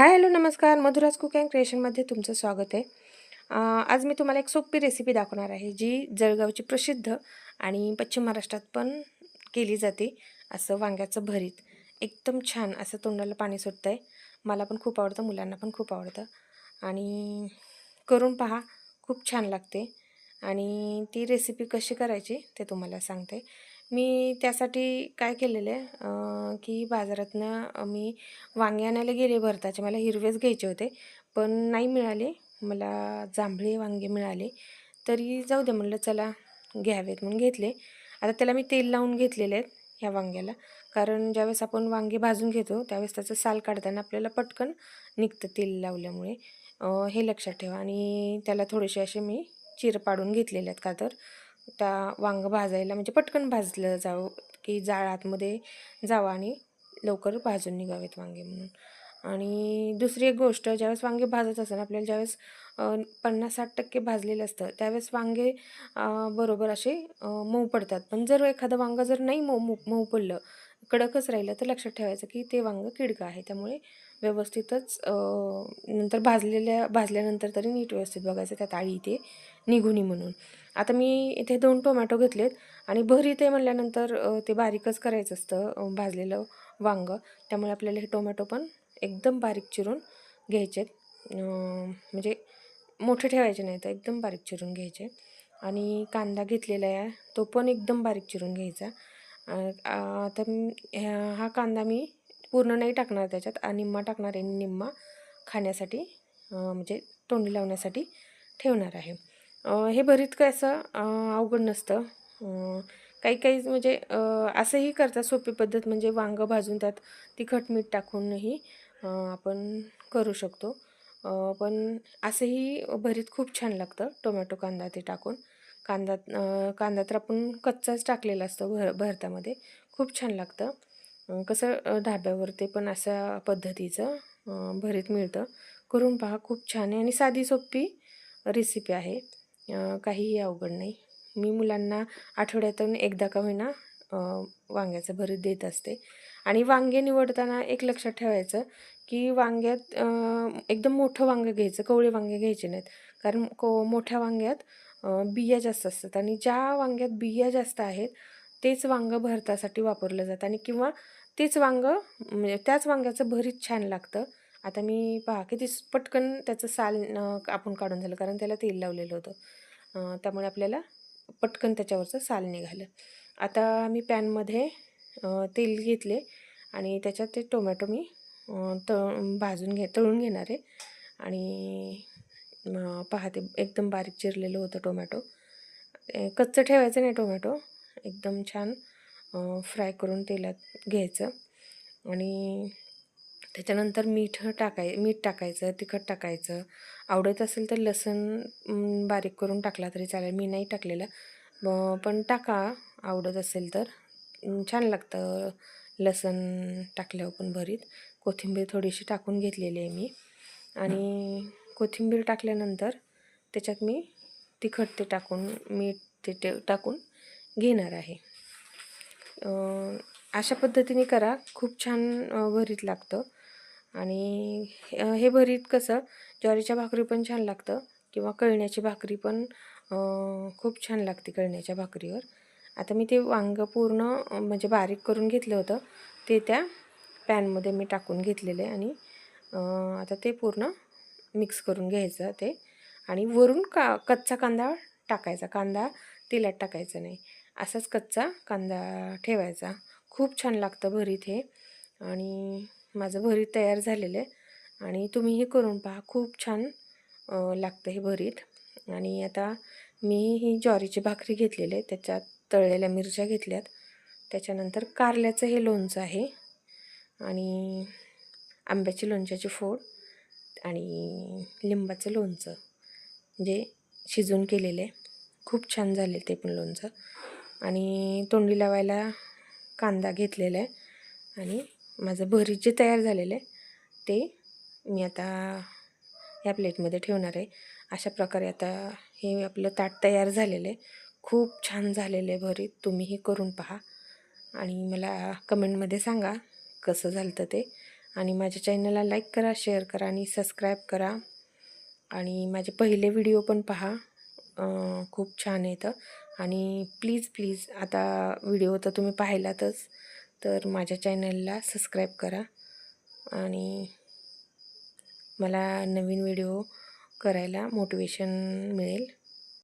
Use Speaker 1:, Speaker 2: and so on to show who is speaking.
Speaker 1: Hi hello नमस्कार. Madhuraj cook and क्रिएशनमध्ये तुमचं स्वागत आहे. आज मी तुम्हाला एक सोपी रेसिपी दाखवणार आहे जी जळगावची प्रसिद्ध आणि पश्चिम महाराष्ट्रात पण केली जाते असं वांग्याचं भरीत. एकदम छान असं तोंडाला पाणी सुटतं आहे मला पण खूप आवडतं मुलांना पण खूप आवडतं. आणि करून पहा खूप छान लागते. आणि ती रेसिपी कशी करायची ते तुम्हाला सांगते. मी त्यासाठी काय केलेलं आहे की बाजारातनं मी वांगे आणायला गेले भरताचे. मला हिरवेच घ्यायचे होते पण नाही मिळाले. मला जांभळे वांगे मिळाले. तरी जाऊ दे म्हणलं चला घ्यावेत म्हणून घेतले. आता त्याला मी तेल लावून घेतलेले आहेत ह्या वांग्याला. कारण ज्यावेळेस आपण वांगे भाजून घेतो त्यावेळेस त्याचं साल काढताना आपल्याला पटकन निघतं तेल लावल्यामुळे. हे लक्षात ठेवा. आणि त्याला थोडेसे असे मी चिर पाडून घेतलेले आहेत का तर त्या वांग भाजायला म्हणजे पटकन भाजलं जावं की जाळ आतमध्ये जावं आणि लवकर भाजून निघावेत वांगे म्हणून. आणि दुसरी एक गोष्ट ज्यावेळेस वांगे भाजत असताना आपल्याला ज्यावेळेस पन्नास साठ टक्के भाजलेलं असतं त्यावेळेस वांगे बरोबर असे मऊ पडतात. पण जर एखादं वांगं जर नाही मऊ मऊ मऊ पडलं कडकच राहिलं तर लक्षात ठेवायचं की ते वांगं किडकं आहे. त्यामुळे व्यवस्थितच नंतर भाजलेल्या भाजल्यानंतर तरी नीट व्यवस्थित बघायचं त्यात आळी ते निघुनी म्हणून. आता मी इथे दोन टोमॅटो घेतलेत आणि भरी ते म्हणल्यानंतर ते बारीकच करायचं असतं भाजलेलं वांगं. त्यामुळे आपल्याला हे टोमॅटो पण एकदम बारीक चिरून घ्यायचे म्हणजे मोठे ठेवायचे नाही तर एकदम बारीक चिरून घ्यायचे. आणि कांदा घेतलेला आहे तो पण एकदम बारीक चिरून घ्यायचा. आता ह्या- हा कांदा मी पूर्ण नाही टाकणार त्याच्यात आणि निम्मा टाकणार आहे निम्मा खाण्यासाठी म्हणजे तोंडी लावण्यासाठी ठेवणार आहे. हे भरीत काय असं अवघड नसतं. काही काही म्हणजे असंही करतात सोपी पद्धत म्हणजे वांगं भाजून त्यात तिखट मीठ टाकूनही आपण करू शकतो. पण असंही भरीत खूप छान लागतं टोमॅटो कांदा ते टाकून. कांदा कांदा तर आपण कच्चाच टाकलेला असतो भर भरतामध्ये. खूप छान लागतं. कसं ढाब्यावर ते पण अशा पद्धतीचं भरीत मिळतं. करून पहा खूप छान आहे आणि साधी सोपी रेसिपी आहे. काहीही अवघड नाही. मी मुलांना आठवड्यातून एकदा का होईना वांग्याचं भरीत देत असते. आणि वांगे निवडताना एक लक्षात ठेवायचं की वांग्यात एकदम मोठं वांगं घ्यायचं कवळे वांगे घ्यायचे नाहीत. कारण को मोठ्या वांग्यात बिया जास्त असतात आणि ज्या वांग्यात बिया जास्त आहेत तेच वांगं भरतासाठी वापरलं जातं आणि किंवा तेच वांगं म्हणजे त्याच वांग्याचं भरीत छान लागतं. आता मी पहा किती पटकन त्याचं साल आपण काढून झालं कारण त्याला तेल लावलेलं होतं. त्यामुळे आपल्याला पटकन त्याच्यावरचं साल निघालं. आता मी पॅनमध्ये तेल घेतले आणि त्याच्यात ते टोमॅटो मी त भाजून घे तळून घेणार आहे. आणि पहा ते एकदम बारीक चिरलेलं होतं टोमॅटो. कच्चं ठेवायचं नाही टोमॅटो. एकदम छान फ्राय करून तेलात घ्यायचं. आणि त्याच्यानंतर मीठ टाकाय मीठ टाकायचं तिखट टाकायचं. आवडत असेल तर लसण बारीक करून टाकला तरी चालेल. मी नाही टाकलेलं. ब- पण टाका. आवडत असेल तर. छान लागतं लसण टाकल्यावर पण भरीत. कोथिंबीर थोडीशी टाकून घेतलेली आहे मी. आणि कोथिंबीर टाकल्यानंतर त्याच्यात मी तिखट ते टाकून मीठ ते ते टाकून घेणार आहे. अशा पद्धतीने करा. खूप छान भरीत लागतं. आणि हे हे भरीत कसं ज्वारीच्या भाकरी पण छान लागतं किंवा कळण्याची भाकरी पण खूप छान लागते कळण्याच्या भाकरीवर. आता मी ते वांगं पूर्ण म्हणजे बारीक करून घेतलं होतं. ते त्या पॅनमध्ये मी टाकून घेतलेले आणि आता ते पूर्ण मिक्स करून घ्यायचं ते. आणि वरून का कच्चा कांदा टाकायचा. कांदा तेलात टाकायचा नाही. असाच कच्चा कांदा ठेवायचा. खूप छान लागतं भरीत हे. आणि माझं भरीत तयार झालेलं आहे. आणि तुम्हीही करून पहा. खूप छान लागतं हे भरीत. आणि आता मी ही ज्वारीची भाकरी घेतलेली आहे. त्याच्यात तळलेल्या मिरच्या घेतल्यात. त्याच्यानंतर कारल्याचं हे लोणचं आहे. आणि आंब्याची लोणच्याची फोड. आणि लिंबाचं लोणचं. जे शिजून केलेले. खूप छान झाले ते पण लोणचं. आणि तोंडी लावायला कांदा घेतलेला. आहे आणि माझं भरीत जे तयार झालेलं. आहे ते मी आता या प्लेटमध्ये ठेवणार आहे. अशा प्रकारे आता हे आपलं ताट तयार झालेलं. आहे खूप छान झालेलं आहे भरीत तुम्हीही करून पहा. आणि मला कमेंटमध्ये सांगा कसं झालं ते. आणि माझ्या चॅनलला लाईक करा शेअर करा आणि सबस्क्राईब करा. आणि माझे पहिले व्हिडिओ पण पहा. खूप छान आहेत. आणि प्लीज प्लीज आता व्हिडिओ तर तुम्ही पाहिलातच तर माझ्या चॅनलला सबस्क्राईब करा. आणि मला नवीन व्हिडिओ करायला मोटिवेशन मिळेल.